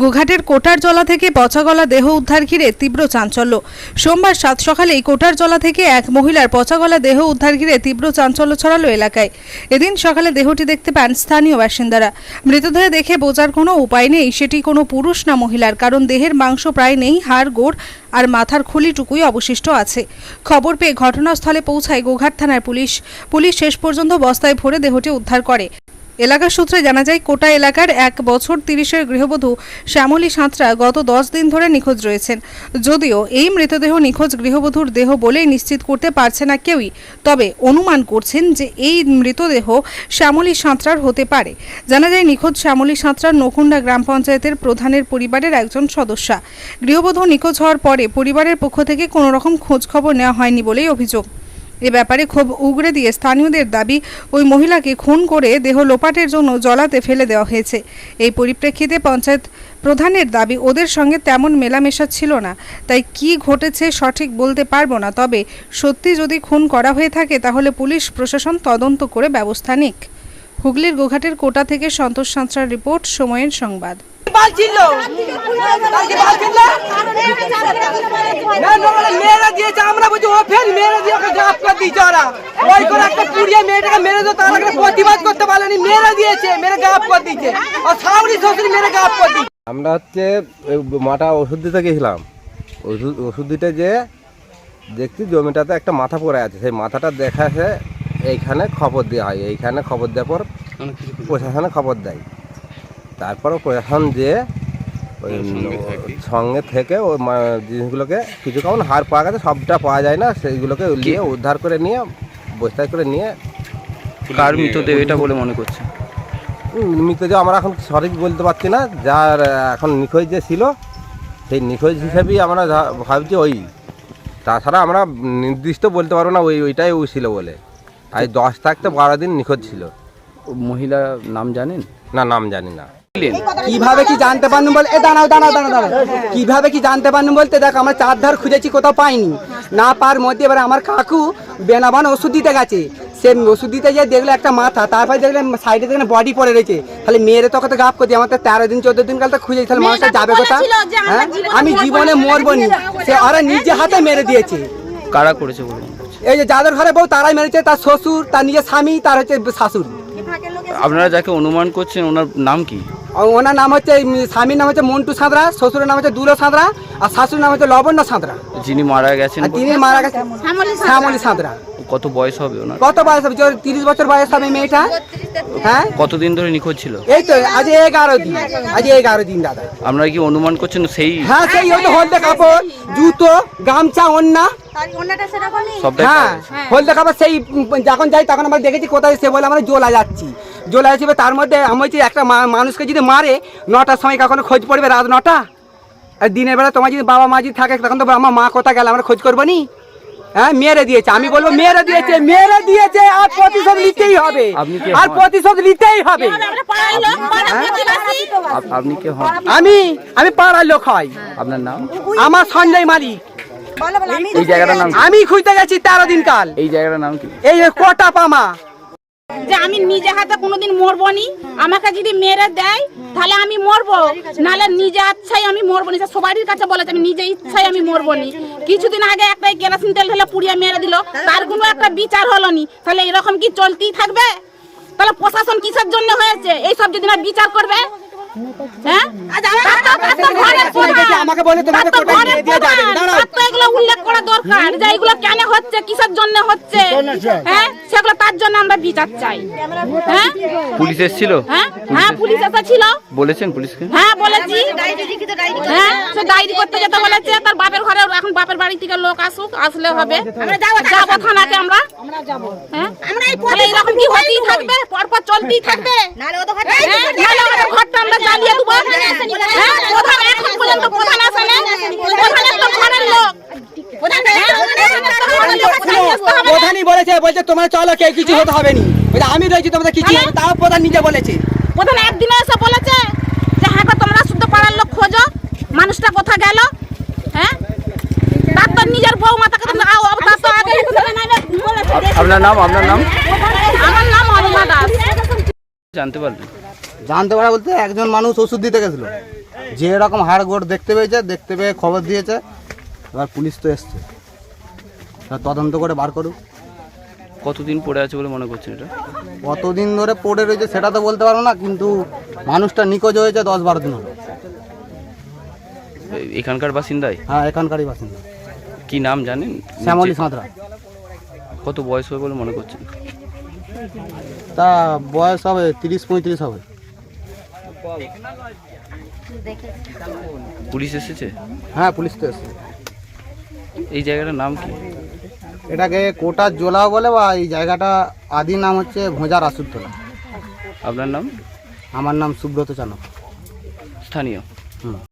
গোঘাটের কোটারজলা থেকে পচাগলা দেহ উদ্ধার ঘিরে তীব্র চাঞ্চল্য। সোমবার সাত সকালে কোটারজলা থেকে এক মহিলার পচাগলা দেহ উদ্ধার ঘিরে তীব্র চাঞ্চল্য ছড়ালো এলাকায়। এদিন সকালে দেহটি দেখতে পান স্থানীয় বাসিন্দারা। মৃতদেহ দেখে বোঝার কোনো উপায় নেই, সেটি কোনো পুরুষ না মহিলার, কারণ দেহের মাংস প্রায় নেই, হাড়, গোড় আর মাথার খুলিটুকুই অবশিষ্ট আছে। খবর পেয়ে ঘটনাস্থলে পৌঁছায় গোঘাট থানার পুলিশ। পুলিশ শেষ পর্যন্ত বস্তায় ভরে দেহটি উদ্ধার করে। এলাকার সূত্রে জানা যায়, কোটা এলাকার এক বছর তিরিশের গৃহবধূ শ্যামলী সাঁতরা গত দশ দিন ধরে নিখোঁজ রয়েছেন। যদিও এই মৃতদেহ নিখোঁজ গৃহবধূর দেহ বলেই নিশ্চিত করতে পারছে না কেউই। তবে অনুমান করছেন যে এই মৃতদেহ শ্যামলী সাঁতরার হতে পারে। জানা যায়, নিখোঁজ শ্যামলী সাঁতরার নকুণ্ডা গ্রাম পঞ্চায়েতের প্রধানের পরিবারের একজন সদস্যা। গৃহবধূ নিখোঁজ হওয়ার পরে পরিবারের পক্ষ থেকে কোনো রকম খোঁজ খবর নেওয়া হয়নি বলেই অভিযোগ। এ ব্যাপারে ক্ষোভ উগরে দিয়ে স্থানীয়দের দাবি, ওই মহিলাকে খুন করে দেহ লোপাটের জন্য জলাতে ফেলে দেওয়া হয়েছে। এই পরিপ্রেক্ষিতে পঞ্চায়েত প্রধানের দাবি, ওদের সঙ্গে তেমন মেলামেশা ছিল না। তাই কি ঘটেছে সঠিক বলতে পারব না, তবে সত্যি যদি খুন করা হয়ে থাকে, তাহলে পুলিশ, প্রশাসন তদন্ত করে ব্যবস্থা নিক। হুগলির গোঘাটের কোটা থেকে সন্তোষ সাঁতরার রিপোর্ট, সময়ের সংবাদ। বাল ছিল। কালকে বাল ছিল? না না বলে মেয়েরা দিয়েছে আমরা বলছি ও ফের মেয়েরা দিয়ে ওকে করে দিয়েছে ওরা। ওই করে একটা পুড়িয়ে মেয়েটাকে মেরে তার আগে প্রতিবাদ করতে পারেনি মেয়েরা দিয়েছে মেরে গাপ করে দিয়েছে। আর শ্বশুর মেরে গাপ করে দিয়েছে। আমরা হচ্ছে মাটা ওষুধ দিতে গেছিলাম। ওষুধ ওষুধ দিতে যে দেখছি জমিটাতে একটা মাথা পড়ে আছে। সেই মাথাটা দেখাছে এইখানে খবর দেওয়া হয়। এইখানে খবর দেওয়ার পর প্রশাসনে খবর দেয়। তারপর প্রশাসন যে ওই সঙ্গে থেকে। ওই মা- জিনিসগুলোকে কিছু কেমন হার পাওয়া গেছে সবটা পাওয়া যায় না সেইগুলোকে নিয়ে উদ্ধার করে নিয়ে বস্তায় করে নিয়ে কার মৃতদেহ এটা বলে মনে করছে? মৃতদেহ আমরা এখন সঠিক বলতে পারছি না যার এখন নিখোঁজ যে ছিল সেই নিখোঁজ হিসেবেই আমরা ভাবছি ওই। তাছাড়া আমরা নির্দিষ্ট বলতে পারব না ওই ওইটাই ওই ছিল বলে। আর দশ থাকতে বারো দিন নিখোঁজ ছিল। মহিলা নাম জানেন? না নাম জানি না। কীভাবে কি জানতে পারলুম বল এ দাঁড়াও দাঁড়াও দাঁড়াও দাঁড়াও। কীভাবে কি জানতে পারলুম বলতে দেখ আমরা চার ধার খুঁজেছি কোথাও পাইনি। না পার মধ্যে এবারে আমার কাকু বেনাবান ওষুধ দিতে গেছে। সে ওষুধ দিতে গিয়ে দেখল একটা মাথা তারপরে দেখলেন সাইডে দেখলেন বডি পড়ে রয়েছে। তাহলে মেয়েরে তো কত গাপ করছি আমার তো তেরো দিন চোদ্দ দিন কাল তো খুঁজেছি তাহলে মানুষটা যাবে কোথা হ্যাঁ? আমি জীবনে মরবো নি। সে ওরা নিজে হাতে মেরে দিয়েছে। কারা করেছে এই যে যাদের ঘরে বউ তারাই মেরেছে তার শ্বশুর তার নিজের স্বামী তার হচ্ছে শাশুড়ি। আপনারা যাকে অনুমান করছেন ওনার নাম কি? ওনার নাম হচ্ছে স্বামীর নাম হচ্ছে মন্টু সাঁতরা শ্বশুরের নাম হচ্ছে দুলো সাঁতরা আর শাশুড়ির নাম হচ্ছে লবণ্য সাঁতরা। যিনি মারা গেছেন আর তিনি মারা গেছে শ্যামলী সাঁতরা। কত বয়স হবে ওনার? কত বয়স হবে? তোর তিরিশ বছর বয়স হবে মেয়েটা হ্যাঁ? কতদিন ধরে নিখোঁজ ছিল? এই তো আজ এগারো দিন। আজ এগারো দিন দাদা। আপনারা কি অনুমান করছেন সেই হ্যাঁ সেই হয়তো হলদে কাপড় জুতো গামছা অন্যা সবটাই হ্যাঁ। হলদে কাপড় সেই যখন যাই তখন আমরা দেখেছি কোথায় সে বলে আমরা জোলা যাচ্ছি। জোলা যাচ্ছি তার মধ্যে আমি বলছি একটা মা- মানুষকে যদি মারে নটার সময় কখনো খোঁজ পড়বে রাত নটা? আর দিনের বেলা তোমার যদি বাবা মা যদি থাকে তখন তো আমার মা কোথায় গেল আমরা খোঁজ করব নি? হ্যাঁ মেরে দিয়েছে আমি বলব মেরে দিয়েছে মেরে দিয়েছে আর প্রতিশোধ নিতেই হবে। আর প্রতিশোধ নিতেই হবে। আপনি কে হন? আমি আমি পাড়ার লোক হয় আপনার নাম? আমার সঞ্জয় মালিক। এই জায়গাটার নাম আমি খুঁজতে গেছি তেরো দিন কাল। এই জায়গাটার নাম কি? এই কোটা পামা যে আমি নিজে হাতে কোনোদিন মরবো নি আমাকে যদি মেরে দেয় তাহলে আমি মরবো নাহলে নিজে ইচ্ছাই আমি মরবো নি সবারই কাছে বলেছে আমি নিজে ইচ্ছাই আমি মরবো নি কিছুদিন আগে একটা কেরাসিন তেল ঢেলে পুড়িয়ে মেরে দিল তার কোনো একটা বিচার হলো নি তাহলে এরকম কি চলতেই থাকবে তাহলে প্রশাসন কিসের জন্য হয়েছে এই সব যদি না বিচার করবে হ্যাঁ তার। আমাকে বলে তোমাকে কোটায় দিয়ে যাবে। দাঁড়াও। এগুলো উল্লেখ করা দরকার যে এগুলো কেন হচ্ছে কিসের জন্য হচ্ছে হ্যাঁ সেগুলো তার জন্য আমরা বিচার চাই। হ্যাঁ? পুলিশ এসেছিল? হ্যাঁ? হ্যাঁ পুলিশ এসেছিল। বলেছেন পুলিশকে? হ্যাঁ বলেছি। হ্যাঁ সে ডায়েরি করতে যেতে বলেছে। তার বাপের ঘরে এখন বাপের বাড়ি থেকে লোক আসুক আসলে হবে। যাব থানাতে আমরা। হ্যাঁ? তাহলে এরকম কি হতেই থাকবে? পরপর চলতেই থাকবে। হ্যাঁ? নাহলে আমাদের ঘরটা আমরা জ্বালিয়ে দেবো। হ্যাঁ প্রধান এখন পর্যন্ত প্রধান আসে না প্রধানের তো ঘরের লোক প্রধান হ্যাঁ? প্রধানের তো ঘরের লোক, প্রধান আসতে হবে না। প্রধানই বলেছে বলছে তোমার চলো কেউ কিছু হতে হবে নি। বলছে, আমি রয়েছি তোমাদের কিছু হবে তাও প্রধান নিজে বলেছে। প্রধান একদিনে এসে বলেছে যে হ্যাঁ তোমরা শুদ্ধ পাড়ার লোক খোঁজো। মানুষটা কোথা গেল? হ্যাঁ? তার তো নিজের বউ মাতাকে তো আও, তার তো আগে আপনার নাম আপনার নাম? আমার নাম অনিমা দাস। জানতে পারলেন? জানতে পারা বলতে একজন মানুষ ওষুধ দিতে গেছিল। যে এরকম হাড় গোড় দেখতে পেয়েছে দেখতে পেয়ে খবর দিয়েছে এবার পুলিশ তো এসছে। এবার তদন্ত করে বার করুক। কতদিন পড়ে আছে বলে মনে করছেন এটা? কতদিন ধরে পড়ে রয়েছে সেটা তো বলতে পারব না কিন্তু মানুষটা নিখোঁজ হয়েছে দশ বারো দিন হলো। এখানকার বাসিন্দাই? হ্যাঁ এখানকারই বাসিন্দা। কি নাম জানেন? শ্যামলী সাঁতরা। কত বয়স হবে বলে মনে করছেন? তা বয়স হবে তিরিশ পঁয়ত্রিশ হবে। পুলিশ এসেছে? হ্যাঁ পুলিশ তো এসেছে। এই জায়গাটার নাম কি? এটাকে কোটা জোলা বলে বা এই জায়গাটা আদি নাম হচ্ছে ভোজার আসুরতলা আপনার নাম? আমার নাম সুব্রত চানক। স্থানীয়? হুম।